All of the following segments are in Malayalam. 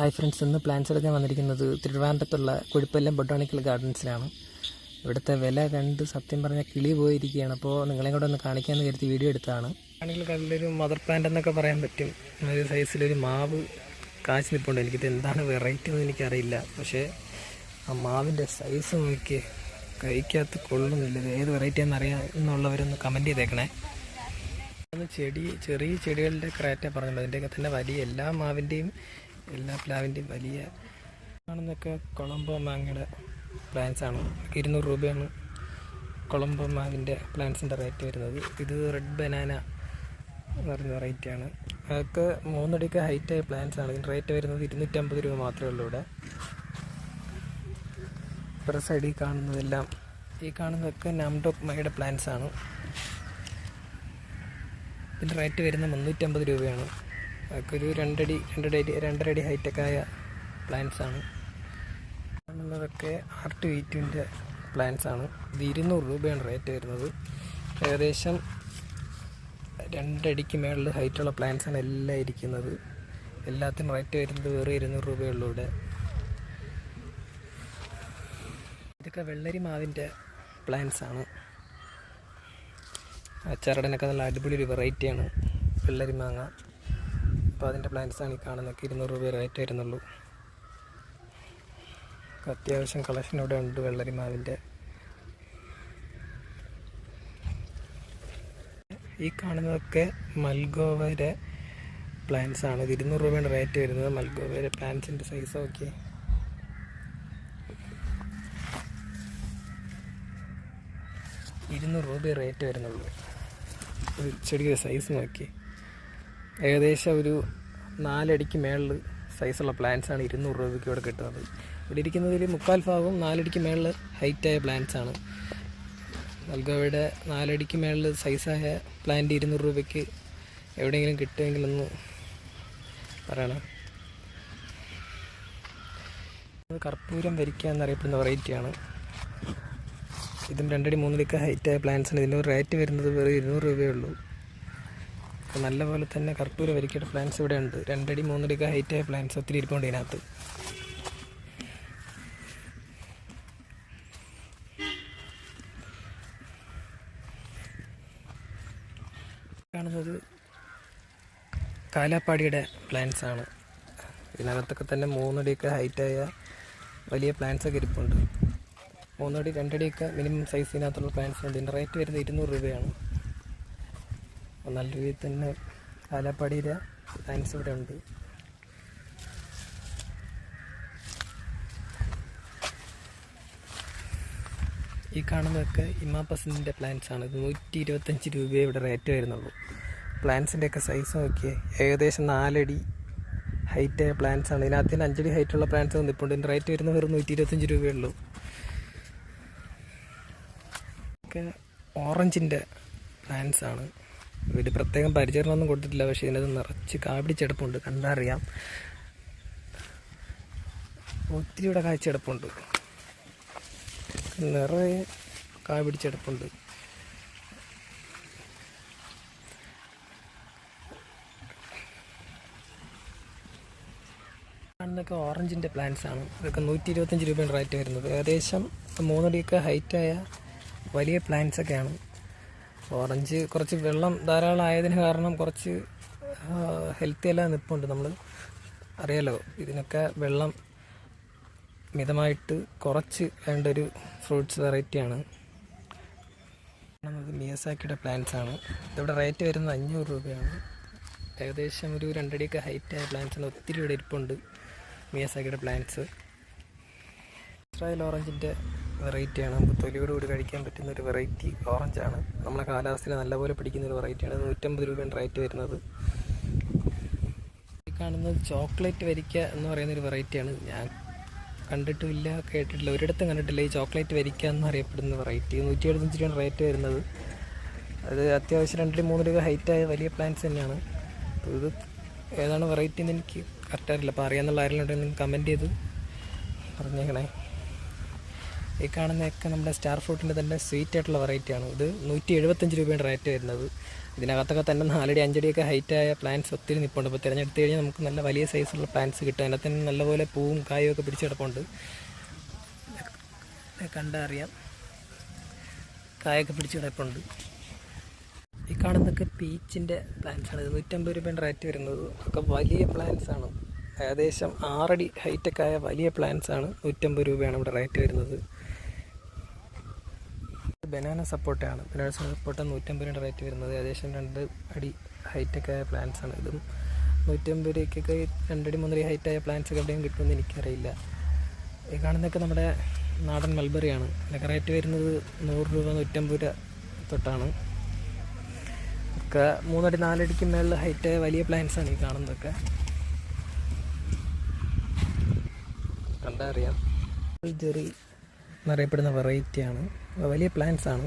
ഹായ് ഫ്രണ്ട്സ് ഇന്ന് പ്ലാൻസ് എടുക്കാൻ വന്നിരിക്കുന്നത് തിരുവനന്തപുരത്തുള്ള കുഴിപ്പല്ലം ബൊട്ടാണിക്കൽ ഗാർഡൻസിലാണ് ഇവിടുത്തെ വില കണ്ട് സത്യം പറഞ്ഞാൽ കിളി പോയിരിക്കുകയാണ്. അപ്പോൾ നിങ്ങളെയും കൂടെ ഒന്ന് കാണിക്കാമെന്ന് കരുതി വീഡിയോ എടുത്താണ് ആണെങ്കിൽ നല്ലൊരു മദർ പ്ലാന്റ് എന്നൊക്കെ പറയാൻ പറ്റും. ഒരു സൈസിലൊരു മാവ് കാശ് നിൽപ്പുണ്ട് എനിക്കിത് എന്താണ് വെറൈറ്റി എന്ന് എനിക്കറിയില്ല. പക്ഷേ ആ മാവിന്റെ സൈസ് നോക്കി കഴിക്കകത്ത് കൊള്ളുന്നില്ല. ഏത് വെറൈറ്റി എന്നറിയാം എന്നുള്ളവരൊന്ന് കമന്റ് ചെയ്തേക്കണേ. ചെടി ചെറിയ ചെടികളുടെ ക്രാറ്റ പറഞ്ഞത് അതിന്റെയൊക്കെ തന്നെ വലിയ എല്ലാ മാവിന്റെയും എല്ലാ പ്ലാവിന്റെയും വലിയ ആണെന്നൊക്കെ കൊളംബോ മാങ്ങയുടെ ആണ്. ഇരുന്നൂറ് രൂപയാണ് കൊളംബോ മാവിന്റെ പ്ലാന്റ്സിന്റെ റേറ്റ് വരുന്നത്. ഇത് റെഡ് ബനാന എന്ന് പറയുന്ന റേറ്റാണ് അതൊക്കെ മൂന്നടിക്ക് ഹൈറ്റായ പ്ലാന്റ്സ് ആണ്. ഇതിന്റെ റേറ്റ് വരുന്നത് ഇരുന്നൂറ്റമ്പത് രൂപ മാത്രമേ ഉള്ളൂ ഇവിടെ. ഇപ്പുറ സൈഡിൽ കാണുന്നതെല്ലാം ഈ കാണുന്നതൊക്കെ നാംഡോക് മയുടെ ആണ്. ഇതിന്റെ റേറ്റ് വരുന്നത് മുന്നൂറ്റമ്പത് രൂപയാണ്. അതൊക്കെ ഒരു രണ്ടടി രണ്ടടി രണ്ടരടി രണ്ടര പ്ലാന്റ്സാണ് കാണുന്നതൊക്കെ ആർ ടു എയ്റ്റിന്റെ പ്ലാന്റ്സ് ആണ്. ഇത് ഇരുന്നൂറ് രൂപയാണ് റേറ്റ് വരുന്നത്. ഏകദേശം രണ്ടടിക്ക് മേളിൽ ഹൈറ്റുള്ള പ്ലാന്റ്സ് ആണ് എല്ലാം ഇരിക്കുന്നത്. എല്ലാത്തിനും റേറ്റ് വരുന്നത് വെറും ഇരുന്നൂറ് രൂപയുള്ളൂ ഇവിടെ. ഇതൊക്കെ വെള്ളരി മാവിന്റെ പ്ലാന്റ്സ് ആണ്. അച്ചാറടനൊക്കെ നല്ല അടിപൊളി ഒരു വെറൈറ്റിയാണ് വെള്ളരി മാങ്ങ. അപ്പോൾ അതിന്റെ പ്ലാൻസാണ് ഈ കാണുന്നതൊക്കെ ഇരുന്നൂറ് രൂപ റേറ്റ് വരുന്നുള്ളൂ. അത്യാവശ്യം കളക്ഷൻ ഇവിടെ ഉണ്ട് വെള്ളരി മാവിന്റെ ഈ കാണുന്നതൊക്കെ മൽഗോവയുടെ പ്ലാന്റ്സ് ആണ്. ഇത് ഇരുന്നൂറ് രൂപയാണ് റേറ്റ് വരുന്നത് മൽഗോവയുടെ പ്ലാന്റ്സിന്റെ സൈസ് ഓക്കെ ഇരുന്നൂറ് രൂപ റേറ്റ് വരുന്നുള്ളൂ. ചെടിയുടെ സൈസ് നോക്കി ഏകദേശം ഒരു നാലടിക്ക് മേളിൽ സൈസുള്ള പ്ലാന്റ്സ് ആണ് ഇരുന്നൂറ് രൂപയ്ക്ക് ഇവിടെ കിട്ടുന്നത്. ഇവിടെ ഇരിക്കുന്നതിൽ മുക്കാൽ ഭാഗവും നാലടിക്ക് മേളിൽ ഹൈറ്റായ പ്ലാന്റ്സ് ആണ്. നൽകവയുടെ നാലടിക്ക് മേളിൽ സൈസായ പ്ലാന്റ് ഇരുന്നൂറ് രൂപയ്ക്ക് എവിടെയെങ്കിലും കിട്ടുമെങ്കിലൊന്ന് പറയണം. കർപ്പൂരം വരിക്കുക എന്നറിയപ്പെടുന്ന വെറൈറ്റിയാണ് ഇതും രണ്ടടി മൂന്നടിക്ക് ഹൈറ്റായ പ്ലാന്റ്സാണ് ഇതിന്റെ റേറ്റ് വരുന്നത് വെറും ഇരുന്നൂറ് രൂപയേ ഉള്ളൂ. അപ്പോൾ നല്ലപോലെ തന്നെ കർപ്പൂര വരിക്കയുടെ പ്ലാന്റ്സ് ഇവിടെ ഉണ്ട്. രണ്ടടി മൂന്നടിക്ക് ഹൈറ്റായ പ്ലാന്റ്സ് ഒത്തിരി ഇരിപ്പുണ്ട് ഇതിനകത്ത്. കാണുന്നത് കാലാപ്പാടിയുടെ പ്ലാന്റ്സ് ആണ്. ഇതിനകത്തൊക്കെ തന്നെ മൂന്നടിയൊക്കെ ഹൈറ്റായ വലിയ പ്ലാന്റ്സ് ഒക്കെ ഇരിപ്പുണ്ട്. മൂന്നടി രണ്ടടിയൊക്കെ മിനിമം സൈസിനകത്തുള്ള പ്ലാന്റ്സ് ഉണ്ട്. ഇതിന്റെ റേറ്റ് വരുന്നത് ഇരുന്നൂറ് രൂപയാണ്. നല്ല രീതിയിൽ തന്നെ കാലാപ്പാടിയുടെ ലൈൻസ് ഇവിടെ ഉണ്ട്. ഈ കാണുന്നതൊക്കെ ഇമാപ്പസിന്റെ ആണ്. ഇത് നൂറ്റി ഇരുപത്തഞ്ച് രൂപയെ ഇവിടെ റേറ്റ് വരുന്നുള്ളൂ. പ്ലാന്റ്സിന്റെയൊക്കെ സൈസ് നോക്കിയേ. ഏകദേശം നാലടി ഹൈറ്റ് പ്ലാന്റ്സ് ആണ്. ഇതിനകത്ത് തന്നെ അഞ്ചടി ഹൈറ്റുള്ള പ്ലാന്റ്സ് വന്നിപ്പോൾ ഇതിന്റെ റേറ്റ് വരുന്നത് വെറും നൂറ്റി ഇരുപത്തഞ്ച് രൂപയേ ഉള്ളൂ. ഓറഞ്ചിന്റെ പ്ലാന്റ്സ് ആണ്. ഇവർ പ്രത്യേകം പരിചരണമൊന്നും കൊടുത്തിട്ടില്ല പക്ഷേ ഇതിനകത്ത് നിറച്ച് കാപിടിച്ചെടുപ്പുണ്ട് കണ്ടറിയാം. ഒത്തിരി ഇവിടെ കാഴ്ചയെടുപ്പുണ്ട് നിറയെ കാവിടിച്ചെടുപ്പുണ്ട് കാണുന്നതൊക്കെ ഓറഞ്ചിന്റെ പ്ലാന്റ്സ് ആണ്. ഇതൊക്കെ നൂറ്റി ഇരുപത്തഞ്ച് രൂപയാണ് റേറ്റ് വരുന്നത്. ഏകദേശം മൂന്നടിയൊക്കെ ഹൈറ്റായ വലിയ പ്ലാന്റ്സ് ഒക്കെയാണ്. ഓറഞ്ച് കുറച്ച് വെള്ളം ധാരാളം ആയതിന് കാരണം കുറച്ച് ഹെൽത്തി എല്ലാം നിൽപ്പുണ്ട് നമ്മൾ അറിയാലോ ഇതിനൊക്കെ വെള്ളം മിതമായിട്ട് കുറച്ച് വേണ്ട ഒരു ഫ്രൂട്ട്സ് വെറൈറ്റിയാണ് നമുക്ക് മിയസാക്കിയുടെ പ്ലാന്റ്സ് ആണ്. ഇതിവിടെ റേറ്റ് വരുന്നത് അഞ്ഞൂറ് രൂപയാണ്. ഏകദേശം ഒരു രണ്ടടിയൊക്കെ ഹൈറ്റായ പ്ലാന്റ്സിന് ഒത്തിരി ഇവിടെ ഇരിപ്പുണ്ട് മിയസാക്കിയുടെ പ്ലാന്റ്സ് ഇസ്രായേൽ ഓറഞ്ചിന്റെ വെറൈറ്റിയാണ് നമുക്ക് തൊലിയോട് കൂടി കഴിക്കാൻ പറ്റുന്ന ഒരു വെറൈറ്റി ഓറഞ്ചാണ് നമ്മളെ കാലാവസ്ഥയിൽ നല്ലപോലെ പിടിക്കുന്ന ഒരു വെറൈറ്റിയാണ് നൂറ്റമ്പത് രൂപയാണ് റേറ്റ് വരുന്നത്. കാണുന്നത് ചോക്ലേറ്റ് വരിക്ക എന്ന് പറയുന്ന ഒരു വെറൈറ്റിയാണ് ഞാൻ കണ്ടിട്ടുമില്ല കേട്ടിട്ടില്ല. ഒരിടത്തും കണ്ടിട്ടില്ല ഈ ചോക്ലേറ്റ് വരിക്ക എന്നറിയപ്പെടുന്ന വെറൈറ്റി നൂറ്റി എഴുപത്തഞ്ച് രൂപയാണ് റേറ്റ് വരുന്നത്. അത് അത്യാവശ്യം രണ്ടടി മൂന്ന് രൂപ ഹൈറ്റായ വലിയ പ്ലാന്റ്സ് തന്നെയാണ്. ഇത് ഏതാണ് വെറൈറ്റി എന്ന് എനിക്ക് കറക്റ്റ് അറിയില്ല അപ്പോൾ അറിയാമെന്നുള്ള ആരെങ്കിലും ഉണ്ടെങ്കിൽ കമന്റ് ചെയ്ത് പറഞ്ഞേക്കണേ. ഈ കാണുന്നതൊക്കെ നമ്മുടെ സ്റ്റാർ ഫ്രൂട്ടിന്റെ തന്നെ സ്വീറ്റ് ആയിട്ടുള്ള വെറൈറ്റിയാണ്. ഇത് നൂറ്റി എഴുപത്തഞ്ച് രൂപയാണ് റേറ്റ് വരുന്നത്. ഇതിനകത്തൊക്കെ തന്നെ നാലടി അഞ്ചടിയൊക്കെ ഹൈറ്റായ പ്ലാന്റ്സ് ഒത്തിരി നിൽപ്പുണ്ട് അപ്പോൾ തിരഞ്ഞെടുത്ത് കഴിഞ്ഞാൽ നമുക്ക് നല്ല വലിയ സൈസുള്ള പ്ലാന്റ്സ് കിട്ടും. അതിനകത്ത് തന്നെ നല്ലപോലെ പൂവും കായും ഒക്കെ പിടിച്ചെടുപ്പുണ്ട് കണ്ടറിയാം കായൊക്കെ പിടിച്ചെടുപ്പുണ്ട് ഈ കാണുന്നതൊക്കെ പീച്ചിന്റെ പ്ലാന്റ്സ് ആണ്. ഇത് നൂറ്റമ്പത് രൂപയുടെ റേറ്റ് വരുന്നത്. ഒക്കെ വലിയ പ്ലാന്റ്സ് ആണ്. ഏകദേശം ആറടി ഹൈറ്റൊക്കെ ആയ വലിയ പ്ലാന്റ്സ് ആണ്. നൂറ്റമ്പത് രൂപയാണ് ഇവിടെ റേറ്റ് വരുന്നത്. ബനാന സപ്പോർട്ടാണ്. ബനാന സപ്പോർട്ട നൂറ്റമ്പത് രൂപ റേറ്റ് വരുന്നത്. ഏകദേശം രണ്ട് അടി ഹൈറ്റൊക്കെ ആയ പ്ലാന്റ്സ് ആണ് ഇതും. നൂറ്റമ്പത് രൂപയ്ക്കൊക്കെ രണ്ടടി മൂന്നടി ഹൈറ്റായ പ്ലാന്റ്സ് ഒക്കെ എവിടെയും കിട്ടുമെന്ന് എനിക്കറിയില്ല. ഈ കാണുന്നതൊക്കെ നമ്മുടെ നാടൻ മൽബറിയാണ് ഇതിനൊക്കെ റേറ്റ് വരുന്നത് നൂറ് രൂപ നൂറ്റമ്പത് രൂപ തൊട്ടാണ്. ഒക്കെ മൂന്നടി നാലടിക്ക് മേളിൽ ഹൈറ്റായ വലിയ പ്ലാന്റ്സ് ആണ് ഈ കാണുന്നതൊക്കെ. കണ്ടാ അറിയാം. ജെറി എന്നറിയപ്പെടുന്ന വെറൈറ്റിയാണ് വലിയ പ്ലാന്റ്സ് ആണ്.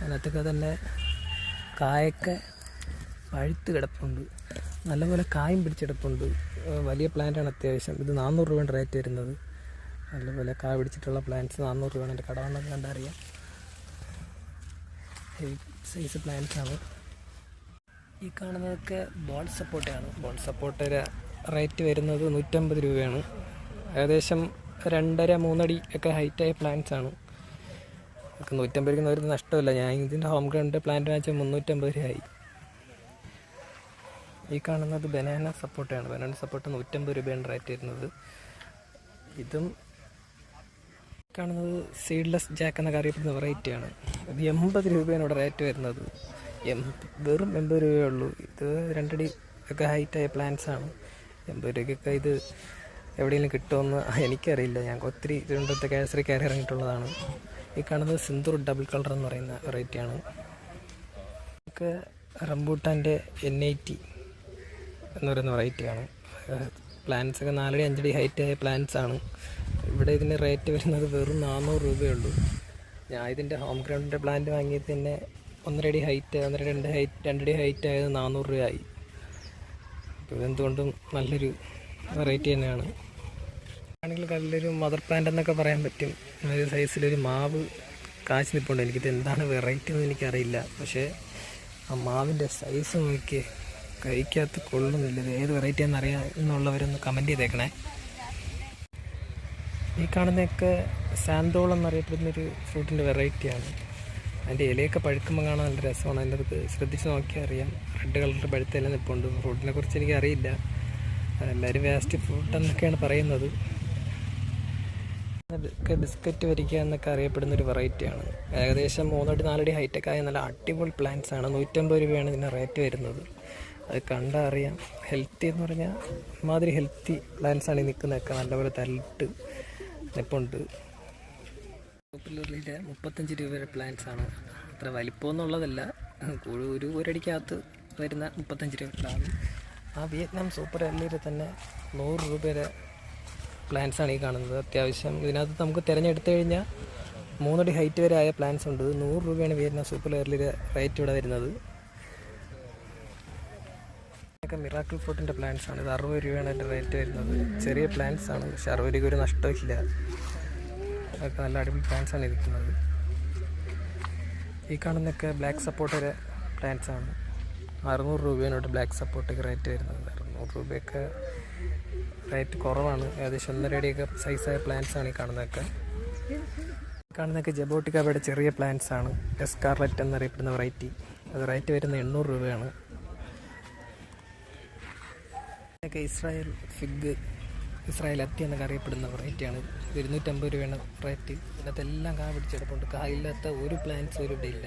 അതിനകത്തൊക്കെ തന്നെ കായൊക്കെ പഴുത്ത് കിടപ്പുണ്ട്. നല്ലപോലെ കായും പിടിച്ചെടുപ്പുണ്ട് വലിയ പ്ലാന്റാണ് അത്യാവശ്യം. ഇത് നാനൂറ് രൂപയാണ് റേറ്റ് വരുന്നത്. നല്ലപോലെ കായ പിടിച്ചിട്ടുള്ള പ്ലാന്റ്സ് നാനൂറ് രൂപയാണ് എന്റെ കടവണ്ണം കണ്ടറിയാം. ഹെവി സൈസ് പ്ലാന്റ്സ് ആണ്. ഈ കാണുന്നതൊക്കെ ബോൾ സപ്പോർട്ടാണ് ബോൾ സപ്പോർട്ടിന്റെ റേറ്റ് വരുന്നത് നൂറ്റമ്പത് രൂപയാണ്. ഏകദേശം രണ്ടര മൂന്നടി ഒക്കെ ഹൈറ്റായ പ്ലാന്റ്സ് ആണ്. ഒക്കെ രൂപ ഒരു നഷ്ടമല്ല. ഞാൻ ഇതിന്റെ ഹോം ഗ്രൗണ്ട് പ്ലാന്റ് വാങ്ങിച്ചാൽ മുന്നൂറ്റമ്പത് രൂപയായി. ഈ കാണുന്നത് ബനാന സപ്പോർട്ടാണ് ബനാന സപ്പോർട്ട് നൂറ്റമ്പത് രൂപയാണ് റേറ്റ് വരുന്നത്. ഇതും കാണുന്നത് സീഡ്ലെസ് ജാക്ക് എന്നൊക്കെ അറിയപ്പെടുന്ന വെറൈറ്റിയാണ് ഇത് എൺപത് രൂപയാണ് ഇവിടെ റേറ്റ് വരുന്നത്. എം വെറും എൺപത് രൂപയേ ഉള്ളൂ. ഇത് രണ്ടടി ഒക്കെ ഹൈറ്റായ പ്ലാന്റ്സ് ആണ്. എൺപത് രൂപയ്ക്കൊക്കെ ഇത് എവിടെയെങ്കിലും കിട്ടുമെന്ന് എനിക്കറിയില്ല. ഞാൻ ഒത്തിരി തിരുവനന്തപുരത്തെ കേസരി കയറി ഇറങ്ങിയിട്ടുള്ളതാണ്. ഈ കാണുന്നത് സിന്ദൂർ ഡബിൾ കളർ എന്ന് പറയുന്ന വെറൈറ്റിയാണ് ഒക്കെ റംബൂട്ടാന്റെ എൻ ഐ ടി എന്ന് പറയുന്ന വെറൈറ്റിയാണ് പ്ലാന്റ്സ് ഒക്കെ നാലടി അഞ്ചടി ഹൈറ്റ് ആയ പ്ലാന്റ്സ് ആണ്. ഇവിടെ ഇതിന് റേറ്റ് വരുന്നത് വെറും നാനൂറ് രൂപയുള്ളൂ ഞാൻ ഇതിന്റെ ഹോം ഗ്രൗണ്ടിന്റെ പ്ലാന്റ് വാങ്ങിയത് തന്നെ ഒന്നരടി ഹൈറ്റ് ഒന്നര രണ്ട് ഹൈറ്റ് രണ്ടടി ഹൈറ്റ് ആയത് നാനൂറ് രൂപയായി. അപ്പോൾ ഇതെന്തുകൊണ്ടും നല്ലൊരു വെറൈറ്റി തന്നെയാണ്. ആണെങ്കിൽ നല്ലൊരു മദർ പ്ലാന്റ് എന്നൊക്കെ പറയാൻ പറ്റും. ഒരു സൈസിലൊരു മാവ് കാശ് നിൽപ്പുണ്ട് എനിക്കിത് എന്താണ് വെറൈറ്റി എന്ന് എനിക്കറിയില്ല. പക്ഷേ ആ മാവിന്റെ സൈസ് നോക്കി കഴിക്കാത്ത കൊള്ളുന്നില്ല. ഏത് വെറൈറ്റി എന്നറിയാം എന്നുള്ളവരൊന്ന് കമന്റ് ചെയ്തേക്കണേ. ഈ കാണുന്നതൊക്കെ സാന്തോളം എന്നറിയപ്പെടുന്നൊരു ഫ്രൂട്ടിന്റെ വെറൈറ്റിയാണ് അതിന്റെ ഇലയൊക്കെ പഴുക്കുമ്പോൾ കാണാൻ നല്ല രസമാണ്. അതിന്റെ അത് ശ്രദ്ധിച്ച് നോക്കിയാൽ അറിയാം. റെഡ് കളറിന്റെ പഴുത്ത ഇല നിൽപ്പുണ്ട് ഫ്രൂട്ടിനെ കുറിച്ച് എനിക്കറിയില്ല. എല്ലാവരും വേസ്റ്റ് ഫ്രൂട്ട് എന്നൊക്കെയാണ് പറയുന്നത്. ഇതൊക്കെ ബിസ്ക്കറ്റ് വരിക എന്നൊക്കെ അറിയപ്പെടുന്ന ഒരു വെറൈറ്റിയാണ് ഏകദേശം മൂന്നടി നാലടി ഹൈറ്റൊക്കെ ആയ നല്ല അടിപൊളി പ്ലാന്റ്സ് ആണ്. നൂറ്റമ്പത് രൂപയാണ് ഇതിന്റെ റേറ്റ് വരുന്നത്. അത് കണ്ടാൽ അറിയാം ഹെൽത്തി എന്ന് പറഞ്ഞാൽ മാതിരി ഹെൽത്തി പ്ലാന്റ്സ് ആണ് ഈ നിൽക്കുന്നതൊക്കെ നല്ലപോലെ തല്ലിട്ട് നിപ്പുണ്ട്. പോപ്പുലറിലെ മുപ്പത്തഞ്ച് രൂപയുടെ പ്ലാന്റ്സ് ആണ്. അത്ര വലിപ്പമൊന്നുള്ളതല്ല. ഒരു ഒരു ഒരടിക്കകത്ത് വരുന്ന മുപ്പത്തഞ്ച് രൂപയാണ് ആ വിയറ്റ്നാം സൂപ്പർ എല്ലിൽ തന്നെ നൂറ് രൂപയുടെ പ്ലാന്റ്സ് ആണ് ഈ കാണുന്നത്. അത്യാവശ്യം ഇതിനകത്ത് നമുക്ക് തിരഞ്ഞെടുത്തു കഴിഞ്ഞാൽ മൂന്നടി ഹൈറ്റ് വരെ ആയ പ്ലാന്റ്സ് ഉണ്ട്. നൂറ് രൂപയാണ് വരുന്ന സൂപ്പർ ലെയറിൽ റേറ്റ് ഇവിടെ വരുന്നത്. മിറാക്കിൾ ഫ്രൂട്ടിന്റെ പ്ലാന്റ്സ് ആണ്. ഇത് അറുപത് രൂപയാണ് അതിന്റെ റേറ്റ് വരുന്നത്. ചെറിയ പ്ലാന്റ്സ് ആണ്. പക്ഷെ അറുപത് രൂപ ഒരു നഷ്ടമില്ല അതൊക്കെ നല്ല അടിപൊളി പ്ലാന്റ്സ് ആണ് ഇരിക്കുന്നത്. ഈ കാണുന്നൊക്കെ ബ്ലാക്ക് സപ്പോർട്ടർ പ്ലാന്റ്സ് ആണ്. അറുന്നൂറ് രൂപയാണ് ഇവിടെ ബ്ലാക്ക് സപ്പോർട്ടൊക്കെ റേറ്റ് വരുന്നത്. അറുന്നൂറ് രൂപയൊക്കെ റേറ്റ് കുറവാണ്. ഏകദേശം ഒന്നര അടിയൊക്കെ സൈസായ പ്ലാന്റ്സ് ആണ് ഈ കാണുന്നതൊക്കെ. കാണുന്നതൊക്കെ ജബോട്ടിക്കാവയുടെ ചെറിയ പ്ലാന്റ്സ് ആണ്. എസ്കാർലറ്റ് എന്നറിയപ്പെടുന്ന വെറൈറ്റി അത് റേറ്റ് വരുന്നത് എണ്ണൂറ് രൂപയാണ്. ഇതൊക്കെ ഇസ്രായേൽ ഫിഗ് ഇസ്രായേൽ അത്തി എന്നൊക്കെ അറിയപ്പെടുന്ന വെറൈറ്റിയാണ് ഇത് ഇരുന്നൂറ്റമ്പത് രൂപയാണ് റേറ്റ് ഇതിനകത്ത് എല്ലാം കാ പിടിച്ചെടുപ്പുണ്ട് കായില്ലാത്ത ഒരു പ്ലാന്റ്സ് ഇവിടെ ഇല്ല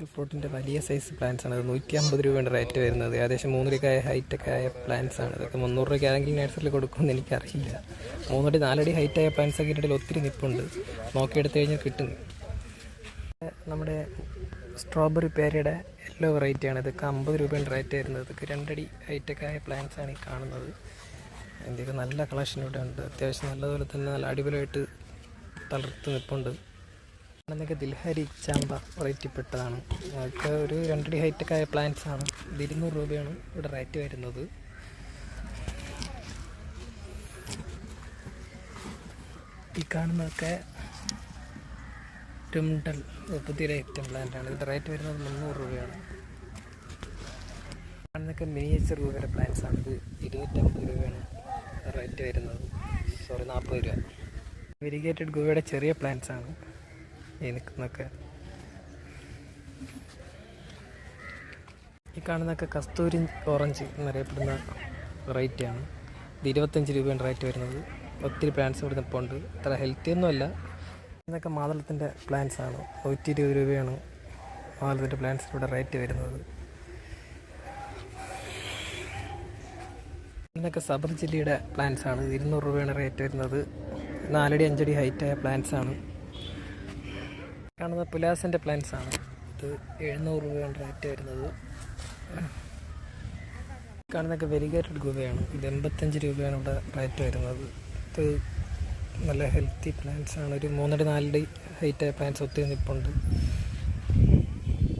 ഫ്രൂട്ടിന്റെ വലിയ സൈസ് പ്ലാന്റ്സ് ആണ്. അത് നൂറ്റി അമ്പത് രൂപയുടെ റേറ്റ് വരുന്നത്. ഏകദേശം മൂന്നരക്കായ ഹൈറ്റൊക്കെ ആയ പ്ലാന്റ്സ് ആണ്. ഇതൊക്കെ മുന്നൂറ് രൂപയ്ക്ക് ആണെങ്കിൽ നഴ്സറിൽ കൊടുക്കുമെന്ന് എനിക്കറിയില്ല. മൂന്നടി നാലടി ഹൈറ്റായ പ്ലാന്റ്സ് ഒക്കെ ഇടയിൽ ഒത്തിരി നിപ്പുണ്ട്. നോക്കിയെടുത്ത് കഴിഞ്ഞാൽ കിട്ടും. നമ്മുടെ സ്ട്രോബെറി പേരയുടെ യെല്ലോ വെറൈറ്റിയാണ് ഇതൊക്കെ അമ്പത് രൂപയുടെ റേറ്റ് വരുന്നത്. ഇതൊക്കെ രണ്ടടി ഹൈറ്റൊക്കെ ആയ പ്ലാന്റ്സ് ആണ് ഈ കാണുന്നത്. എന്തൊക്കെ നല്ല കളക്ഷൻ ഇവിടെ ഉണ്ട്. അത്യാവശ്യം നല്ലതുപോലെ തന്നെ നല്ല അടിപൊളിയായിട്ട് തളർത്ത് നിൽപ്പുണ്ട് എന്നൊക്കെ ദിൽഹരി ചാമ്പ വെറൈറ്റിപ്പെട്ടതാണ് അതൊക്കെ ഒരു രണ്ടടി ഹൈറ്റൊക്കെ ആയ പ്ലാന്റ്സ് ആണ് ഇത് ഇരുന്നൂറ് രൂപയാണ് ഇവിടെ റേറ്റ് വരുന്നത്. ഈ കാണുന്നതൊക്കെ ടുംഡൽ പുതിയൊരു ഐറ്റം ആണ് ഇതിന്റെ റേറ്റ് വരുന്നത് മുന്നൂറ് രൂപയാണ്. കാണുന്നതൊക്കെ മിനിയേച്ചർ രൂപയുടെ പ്ലാന്റ്സ് ആണ് ഇത് ഇരുന്നൂറ്റമ്പത് രൂപയാണ് റേറ്റ് വരുന്നത്. സോറി നാൽപ്പത് രൂപ. വെരിഗേറ്റഡ് ഗുവയുടെ ചെറിയ പ്ലാന്റ്സ് ആണ് ഈ നിൽക്കുന്നൊക്കെ ഈ കാണുന്നൊക്കെ കസ്തൂരി ഓറഞ്ച് എന്നറിയപ്പെടുന്ന വെറൈറ്റിയാണ്. ഇത് ഇരുപത്തഞ്ച് രൂപയാണ് റേറ്റ് വരുന്നത്. ഒത്തിരി പ്ലാന്റ്സ് ഇവിടെ ഉണ്ട് അത്ര ഹെൽത്തി ഒന്നുമല്ല. ഇതൊക്കെ മാതളത്തിന്റെ ആണ്. നൂറ്റി ഇരുപത് രൂപയാണ് മാതളത്തിന്റെ പ്ലാന്റ്സ് ഇവിടെ റേറ്റ് വരുന്നത്. ഇതൊക്കെ സബർ ചില്ലിയുടെ ആണ്. ഇരുന്നൂറ് രൂപയാണ് റേറ്റ് വരുന്നത്. നാലടി അഞ്ചടി ഹൈറ്റായ പ്ലാന്റ്സ് ആണ്. കാണുന്ന പുലാസിന്റെ പ്ലാന്റ്സ് ആണ്. ഇത് എഴുന്നൂറ് രൂപയാണ് റേറ്റ് വരുന്നത്. കാണുന്നൊക്കെ വെരിഗേറ്റഡ് ഗുവയാണ് ഇത് എൺപത്തഞ്ച് രൂപയാണ് ഇവിടെ റേറ്റ് വരുന്നത്. ഇത് നല്ല ഹെൽത്തി പ്ലാന്റ്സ് ആണ്. ഒരു മൂന്നടി നാലടി ഹൈറ്റായ പ്ലാന്റ്സ് ഒത്തിരി നിൽപ്പുണ്ട്